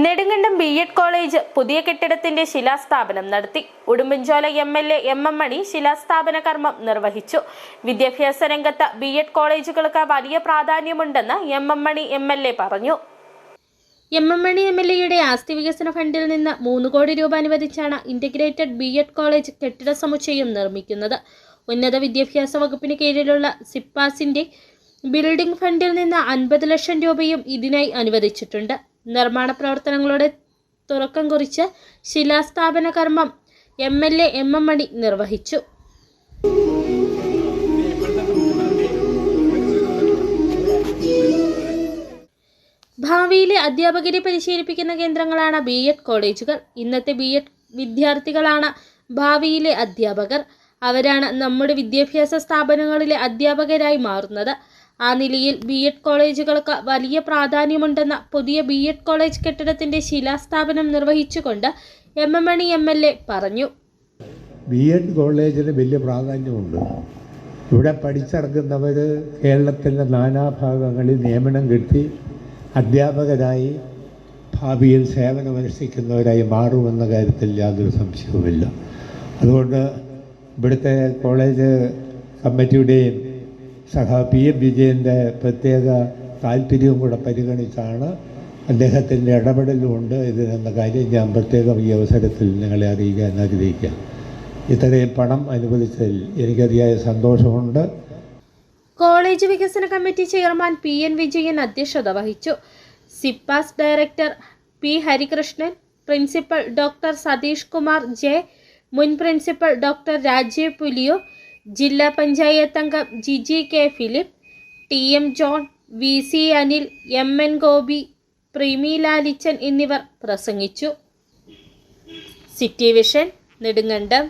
Nedumkandam B Ed college പുതിയ കെട്ടിടത്തിന്റെ ശിലാസ്ഥാപനം നടത്തി. Udumbanchola M L A M M Mani ശിലാസ്ഥാപന കർമ്മം നിർവഹിച്ചു. വിദ്യാഭ്യാസ രംഗത്ത് ബി എഡ് കോളേജുകൾക്ക് വലിയ പ്രാധാന്യമുണ്ടെന്ന് M M Mani M L A പറഞ്ഞു. M M Mani M L എയുടെ ആസ്തി വികസന ഫണ്ടിൽ നിന്ന് മൂന്ന് കോടി രൂപ അനുവദിച്ചാണ് ഇന്റഗ്രേറ്റഡ് ബി എഡ് കോളേജ് കെട്ടിട സമുച്ചയം നിർമ്മിക്കുന്നത്. ഉന്നത വിദ്യാഭ്യാസ വകുപ്പിന് കീഴിലുള്ള സിപ്പാസിന്റെ ബിൽഡിംഗ് ഫണ്ടിൽ നിന്ന് അൻപത് ലക്ഷം രൂപയും ഇതിനായി അനുവദിച്ചിട്ടുണ്ട്. നിർമ്മാണ പ്രവർത്തനങ്ങളുടെ തുറക്കം കുറിച്ച് ശിലാസ്ഥാപന കർമ്മം M L A M M Mani നിർവഹിച്ചു. ഭാവിയിലെ അധ്യാപകരെ പരിശീലിപ്പിക്കുന്ന കേന്ദ്രങ്ങളാണ് ബി എഡ് കോളേജുകൾ. ഇന്നത്തെ ബി എഡ് വിദ്യാർത്ഥികളാണ് ഭാവിയിലെ അധ്യാപകർ. അവരാണ് നമ്മുടെ വിദ്യാഭ്യാസ സ്ഥാപനങ്ങളിലെ അധ്യാപകരായി മാറുന്നത്. ആ നിലയിൽ ബി എഡ് കോളേജുകൾക്ക് വലിയ പ്രാധാന്യമുണ്ടെന്ന പുതിയ ബി എഡ് കോളേജ് കെട്ടിടത്തിന്റെ ശിലാസ്ഥാപനം നിർവഹിച്ചുകൊണ്ട് M M Mani M L A പറഞ്ഞു. ബി എഡ് കോളേജിന് വലിയ പ്രാധാന്യമുണ്ട്. ഇവിടെ പഠിച്ചിറങ്ങുന്നവർ കേരളത്തിന്റെ നാനാഭാഗങ്ങളിൽ നിയമനം കിട്ടി അധ്യാപകരായി ഭാവിയിൽ സേവനമനുഷ്ഠിക്കുന്നവരായി മാറുമെന്ന കാര്യത്തിൽ യാതൊരു സംശയവുമില്ല. അതുകൊണ്ട് ഇവിടുത്തെ കോളേജ് കമ്മിറ്റിയുടെയും സഹ പി എം വിജയന്റെ പ്രത്യേക താല്പര്യവും കൂടെ പരിഗണിച്ചാണ് അദ്ദേഹത്തിന്റെ ഇടപെടലുമുണ്ട്. ഇതിനെന്ന കാര്യം ഞാൻ പ്രത്യേകം ഈ അവസരത്തിൽ നിങ്ങളെ അറിയിക്കാൻ ആഗ്രഹിക്കാം. ഇത്രയും പണം അനുവദിച്ചതിൽ എനിക്കതിയായ സന്തോഷമുണ്ട്. കോളേജ് വികസന committee chairman P N Vijayan അധ്യക്ഷത വഹിച്ചു. സിപ്പാസ് director P Harikrishnan principal doctor Sathish Kumar J മുൻ പ്രിൻസിപ്പൽ ഡോക്ടർ രാജീവ് പുലിയോ ജില്ലാ പഞ്ചായത്ത് അംഗം Jiji K Philip T M John V C Anil M N Gopi Premi Lalichan എന്നിവർ പ്രസംഗിച്ചു. City vision Nedumkandam.